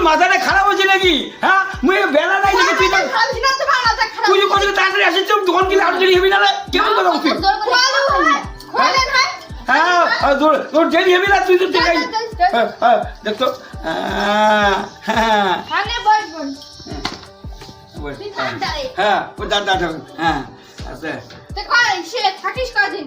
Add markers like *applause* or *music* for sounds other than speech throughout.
তোর মাথাটা খারাপ হয়েছে নাকি? হ্যাঁ? মুই বেলা নাই দেখে তুই তুই কত তাড়াতাড়ি আসিস তো দোকান কিনে আরও দেরি হবি না কেমন কথা বলছিস? হ্যাঁ? তোর তোর দেরি হবে না তুই তো দেখাই হ্যাঁ হ্যাঁ দেখ তো। হ্যাঁ হ্যাঁ। বল, হ্যাঁ ও দাঁড় দাঁড় হ্যাঁ আচ্ছা থাকিস কদিন?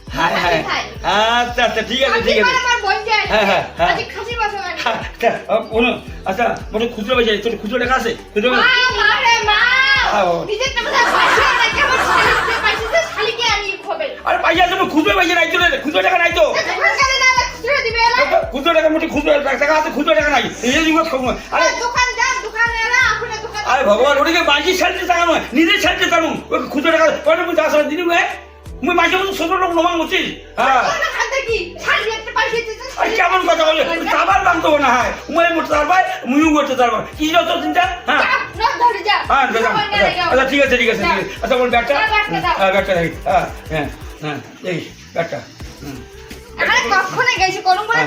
হ্যাঁ হ্যাঁ। আচ্ছা আচ্ছা ঠিক আছে ঠিক আছে। হ্যাঁ হ্যাঁ হ্যাঁ। আচ্ছা মানে খুচরো বেচে তোর খুচরো টাকা আছে? খুচরো হ্যাঁ, নাই খুচরো তো? খুচরো টাকা মোটে টাকা আছে নাই। আরে। আরে ভগবান ওটাকে বাজি ছাড়তে চাও নিজে ছাড়তে চাও খুচরো টাকা পরে মুই মাঝে মধ্যে ছোট লোক নমান হচ্ছিস হ্যাঁ। কেমন কথা বলে? তাবার তো না হয়। উমারে মরতে পারবাই মুইও মরতে পারবা কি যত চিন্তা হ্যাঁ। হ্যাঁ আচ্ছা, আচ্ছা ঠিক আছে ঠিক আছে ঠিক আছে। আচ্ছা বল ব্যাটটা হ্যাঁ ব্যাটটা হ্যাঁ, হ্যাঁ হ্যাঁ হ্যাঁ এই ব্যাটটা খরচানি করে হ্যাঁ,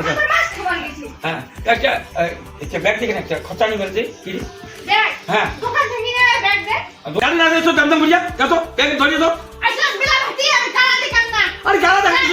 আচ্ছা। হ্যাঁ, হ্যাঁ। দাম বুঝিয়া?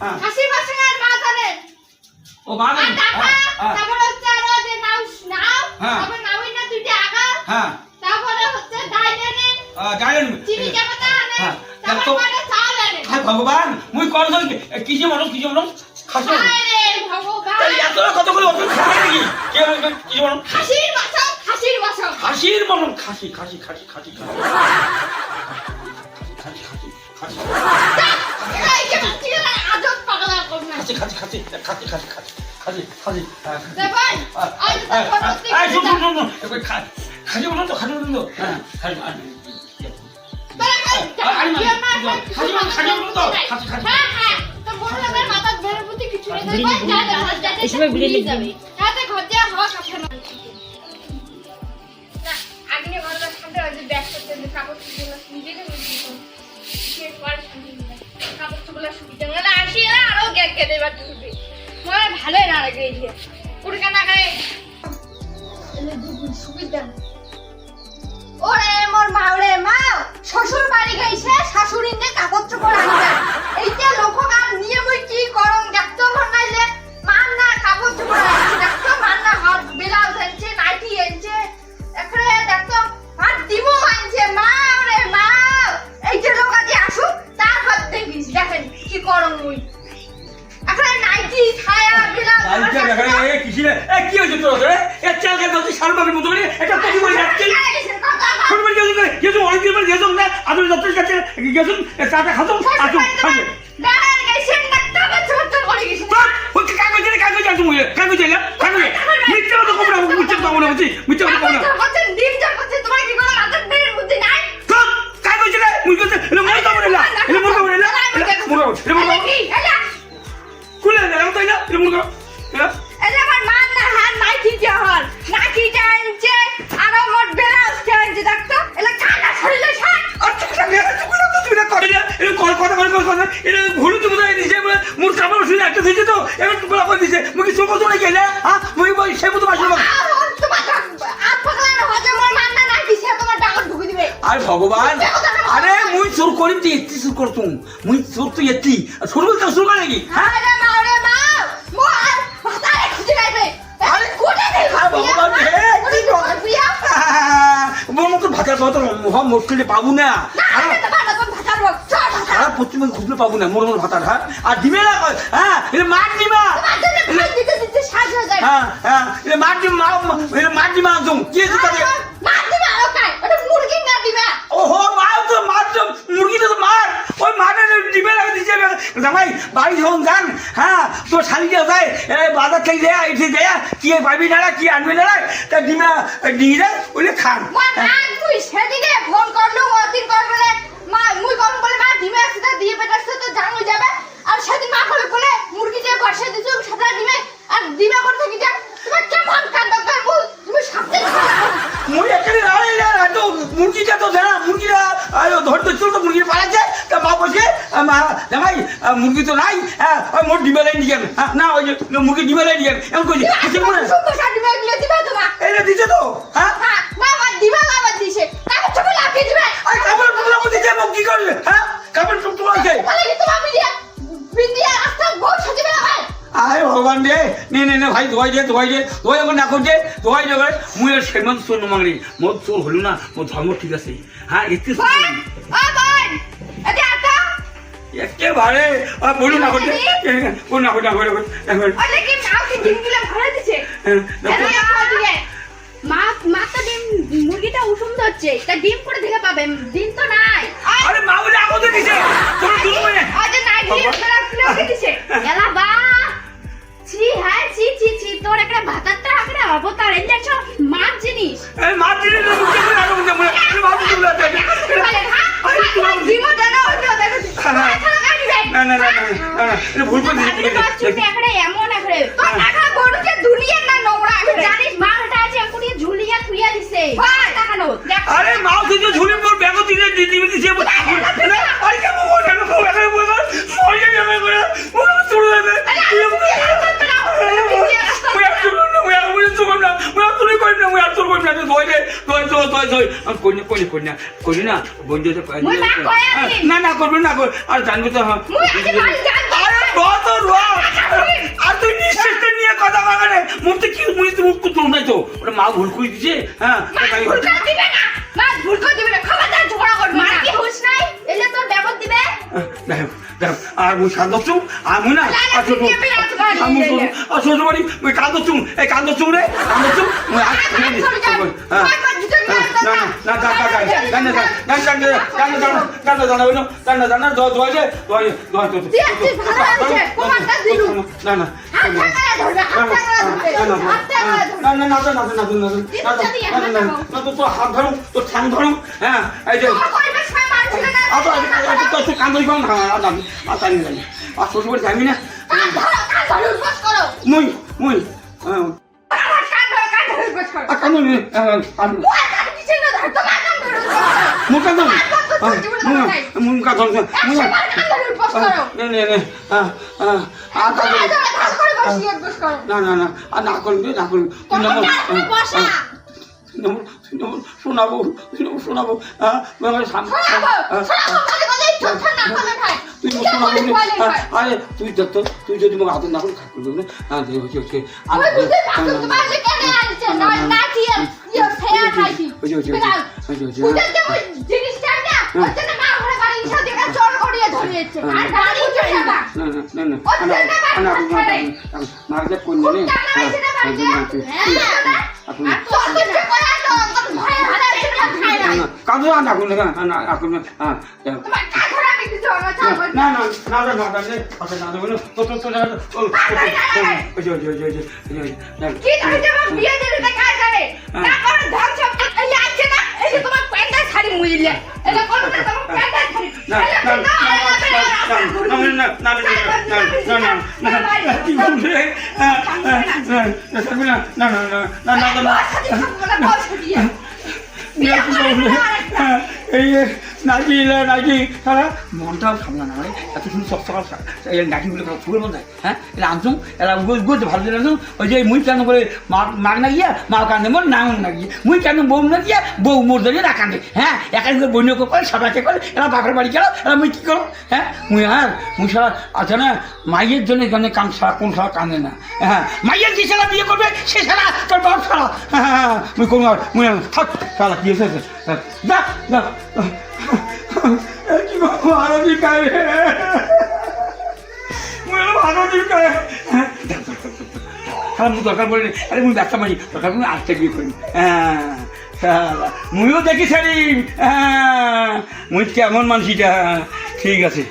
হ্যাঁ খাসির মাংস আর মাথা দেন ও মা হ্যাঁ তারপরে হচ্ছে আরও যে নাও নাও হ্যাঁ। তারপর নাওই না দুইটা আগা হ্যাঁ। তারপরে হচ্ছে ডাইনে নেন গায়ন চিনি চাপাতা আনে হ্যাঁ। তারপরে চাল আনে। হায় ভগবান মুই কোন ধর কিসে মানুষ কিসে মানুষ? খাসি আরে ভগবান। এত কত করে অত খাবে নাকি? কে মানুষ কিসে মানুষ? খাসির মাংস খাসির মাংস খাসির মানুষ খাসি খাসি খাসি খাসি। খাসি খাসি খাসি খাসি। খাসি খাসি খাসি খাসি খাসি খাসি বলুন তো খাসি বলুন তো কাপড় চোপড়া সুবিধা আরও গ্যাস খেতে পারতো ভালোই রাড়া গেছে উড়কে না গায়ে সুবিধা। ওরে মোর মাউরে মা শ্বশুর কালকে দেখা এ কিসি রে এ কি হইছে তোর রে এ চাল কে দতি শালবাগের মতো করে এটা কত করে যাচ্ছে ছোট করে গেছে গেছে অনেক দিন গেছে না আদর দত্তের কাছে গেছে চাটা খাতো আসুন খাবে ওই এটা কল কথা কল কল কথা এটা তো বলে দিছে তো। ভগবান আরে মুই সুর করিম তুই এত্তি সুর করতুম মুই সুর তুই এত্তি। সুর বলতে সুর করে নাকি? হ্যাঁ? ভগবান ভাতা কথা? *laughs* মুখ মুশকিলে পাবো না। পশ্চিমবঙ্গ খুঁজলে পাবো না মোর ভাতার হ্যাঁ আর ডিমে না হ্যাঁ, হ্যাঁ মার হ্যাঁ মার ওটা মুরগি ওহো মার তো মার তো মুরগি তো মার। ওই মারে দিবে না দিছে জামাই বাড়ি যখন যান হ্যাঁ তো শালিকে যায় বাজার থেকে দেয়া এটি যায় কি পাবি না কি আনবি না তা ডিমা ডিঙিরা ওলে খান। সেদিকে পেটাচ্ছে যাবে। আর সেদিন মা বলে বলে মুরগি দিয়ে বসে দিছো সাদা ডিমে আর ডিমে করতে কি যা তোমার কেমন কান্দ করব তুমি সাথে মুই এখানে আরে না তো মুরগিটা তো জানা মুরগিটা আরে ধরতে চল তো মুরগি পালাচ্ছে তা মা বসে জামাই মুরগি তো নাই হ্যাঁ ওই মোট ডিমে লাইন দিয়েন না ওই মুরগি ডিমে লাইন দিয়েন এমন কইছি কিছু মনে ডিমে গুলো দিবে তোমার? এটা দিছে তো হ্যাঁ? হ্যাঁ মা মা দিবে বাবা দিছে। তারপর ছোট লাফিয়ে দিবে। আর কাপড় মধ্যে যে মুখ কি করবে হ্যাঁ? কাপড় টুকরা আছে। আরে ভগবান রে নে নে ভাই ধোয়াই দে ধোয়াই দে ধোয়াই এখন না করছে ধোয়াই দে ভাই মুই সেমন চোর নমাঙ্গি মোর চোর হলো না মোর ধর্ম ঠিক আছে। হ্যাঁ এতে একেবারে বলুন না করছে বলুন না করছে না করে মা মা তো ডিম মুরগিটা উষুম ধরছে তা ডিম করে দেখে পাবে ডিম তো নাই। আরে মা বলে আগতে দিছে। তোর মানে আজ দিছে। *laughs* এলা হ্যাঁ তোর একটা ভাতারটা একটা অবতার এই একটা মার জিনিস। এই মার জিনিস না মুখে করে আগে মুখে মুখে। আরে ভাত দিবি। না দেখে আরে তুমি জিমো দেন হইতো দেখো না না না না এটা ভুল করে দিছি তুমি একটা এমন একটা হ্যাঁ। তোর টাকা গড়ুকে দুনিয়া না নোংরা জানিস মারটা আছে এখনি ঝুলিয়া থুইয়া দিছে। বলি করি না করি। না বন্ধু না না করবে না আর জানব তো হ্যাঁ। আচ্ছা, আচ্ছা, আচ্ছা, আর তুই নিয়ে কথা কি মুখ মুখ তো তো। ওটা মা ভুল করে দিছে হ্যাঁ? ভুল করে দিবে না। কর মার কি নাই? এলে দিবে? আমি কান্দচুম আমি না শ্বশুর বাড়ি ওই কান্দচুম এই কান্দচুম রে কান্দচুম হাত ধরুন তোর ঠ্যাং ধরুন হ্যাঁ এই যে কান্দরি কম আর জানি জানি। আর শ্বশুর যাবি না? মুই মুই না? না না না করবি না করবি। তুই নম্বর তুই নম্বর শোনাবো তুই নম্বর শোনাবো তুই শোনাবো আরে তুই তো তুই যদি মোক হাতে না করে খাট করবি না হচ্ছে হচ্ছে মার্কেট করলে খাই না না কাজু না করলে না না আপনি হ্যাঁ তোমার কা ঘরে আমি কিছু না চাবো না না না না না না কথা না দেবো তো তো তো না ও ওই যে ওই যে ওই যে ওই যে কি ধরে যাবো বিয়ে দিলে তো কাজ করে না করে ধন সম্পদ এই আছে না এই যে তোমার প্যান্টা শাড়ি মুইলে এটা কোন না তোমার প্যান্টা শাড়ি না না না না না না না না কি বলছে না না না না না না না বসে দিও বলে Meu né? Deus, *laughs* é, নাকি নাকি? সারা মনটাও সামলা না রে এত শুধু সব সকাল এই নাকিগুলো ফুলের মধ্যে হ্যাঁ? এরা আনছুম এরা গুলতে ভালো দিলে আনছুম ওই যে মুই কেন করে মা মাগ না গিয়া মা কান্দে মোর নাম না গিয়ে। মুই কেন বউ না গিয়া বউ মোর ধরে না কান্দে হ্যাঁ? একাই করে বন্য করে সাবাকে করে এরা বাপের বাড়ি গেল এরা মুই কি করো হ্যাঁ? মুই হ্যাঁ মুই সারা আছে না মাইয়ের জন্য এখানে কান সারা কোন সারা কান্দে না হ্যাঁ? মাইয়ের যে সারা বিয়ে করবে সে সারা তোর বাপ সারা হ্যাঁ হ্যাঁ, হ্যাঁ মুই কোন মুই থাক সারা কি হয়েছে? যা যা। কি ভালো দিকায় রে মুই আর ভালো দিকায় খারাপ মুই দরকার পড়ে আরে মুই ব্যবসা মারি দরকার পড়লে আজকে বিয়ে করি মুইও দেখি সারি মুই কেমন ঠিক আছে।